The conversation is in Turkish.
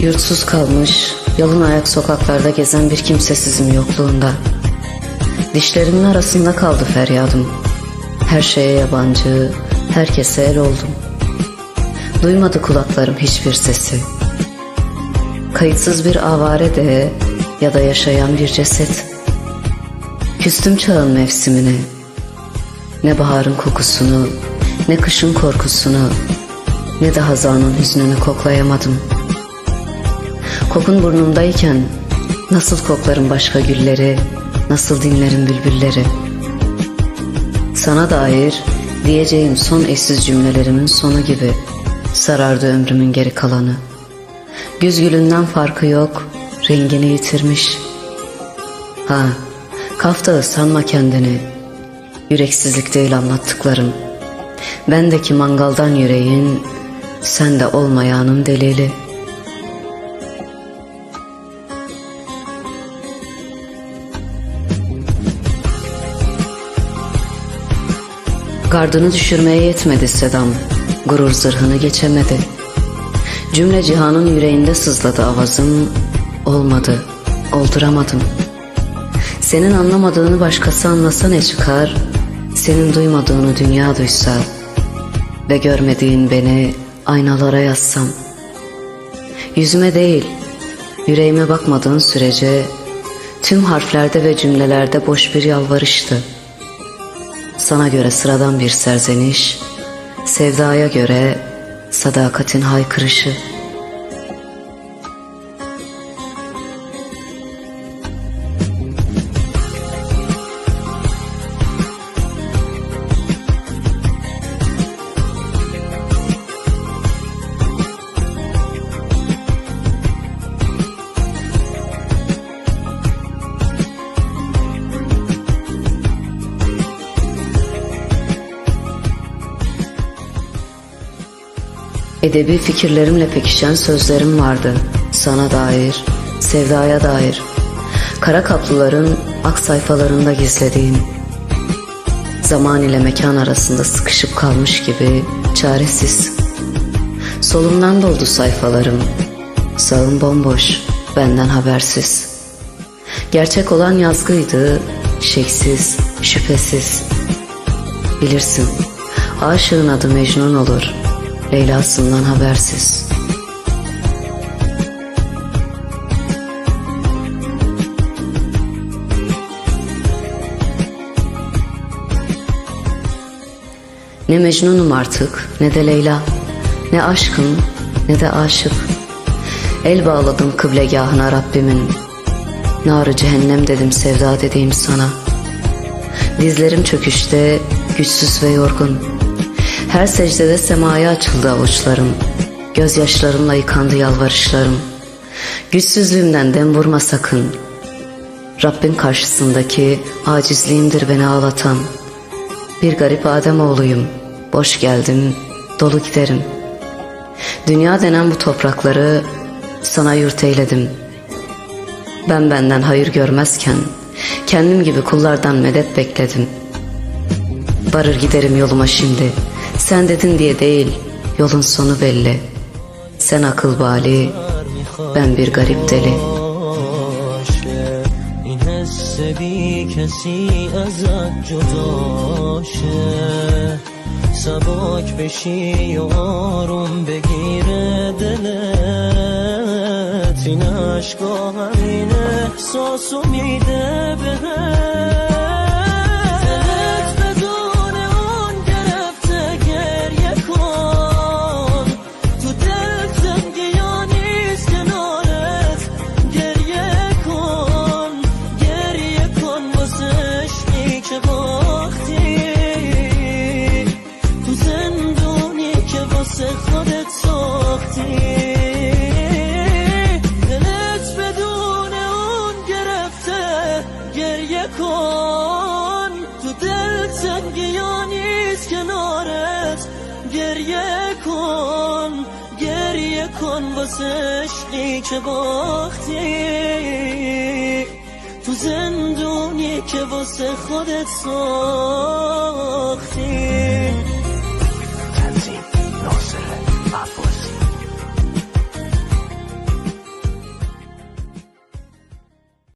Yurtsuz kalmış, yalın ayak sokaklarda gezen bir kimsesizim yokluğunda. Dişlerimin arasında kaldı feryadım. Her şeye yabancı, herkese el oldum. Duymadı kulaklarım hiçbir sesi. Kayıtsız bir avare de ya da yaşayan bir ceset. Küstüm çağın mevsimine. Ne baharın kokusunu, ne kışın korkusunu, ne de hazanın hüznünü koklayamadım. Kokun burnumdayken nasıl koklarım başka gülleri, nasıl dinlerim bülbülleri. Sana dair diyeceğim son eşsiz cümlelerimin sonu gibi sarardı ömrümün geri kalanı. Güz gülünden farkı yok, rengini yitirmiş. Ha, kaftağı sanma kendini, yüreksizlik değil anlattıklarım. Bendeki mangaldan yüreğin, sende olmayanın delili. Gardını düşürmeye yetmedi Sedam, gurur zırhını geçemedi. Cümle cihanın yüreğinde sızladı avazım, olmadı, olduramadım. Senin anlamadığını başkası anlasa ne çıkar, senin duymadığını dünya duysa ve görmediğin beni aynalara yazsam. Yüzüme değil, yüreğime bakmadığın sürece tüm harflerde ve cümlelerde boş bir yalvarıştı. Sana göre sıradan bir serzeniş, sevdaya göre sadakatin haykırışı. Edebi fikirlerimle pekişen sözlerim vardı. Sana dair, sevdaya dair. Kara kaplıların ak sayfalarında gizlediğim. Zaman ile mekan arasında sıkışıp kalmış gibi çaresiz. Solumdan doldu sayfalarım. Sağım bomboş, benden habersiz. Gerçek olan yazgıydı, şeksiz, şüphesiz. Bilirsin, aşığın adı Mecnun olur.'' Leyla'sından habersiz. Ne Mecnun'um artık ne de Leyla. Ne aşkım ne de aşık. El bağladım kıblegahına Rabbimin. Narı cehennem dedim sevda dediğim sana. Dizlerim çöküşte güçsüz ve yorgun her secdede semaya açıldı avuçlarım. Gözyaşlarımla yıkandı yalvarışlarım. Güçsüzlüğümden dem vurma sakın. Rabbin karşısındaki acizliğimdir beni ağlatan. Bir garip Adem oğluyum. Boş geldim, dolu giderim. Dünya denen bu toprakları sana yurt eyledim. Ben benden hayır görmezken kendim gibi kullardan medet bekledim. Varır giderim yoluma şimdi.'' Sen dedin diye değil, yolun sonu belli. Sen akıl bali, ben bir garip deli. این حس بی کسی ازت جداشه سباک بشی و آروم بگیره دلت این عشقا همین احساسو میده بهت گریه کن تو دل تنگی نیست کنارت. گریه کن گریه کن واسه عشقی که باختی. تو زندونی که واسه خودت ساختی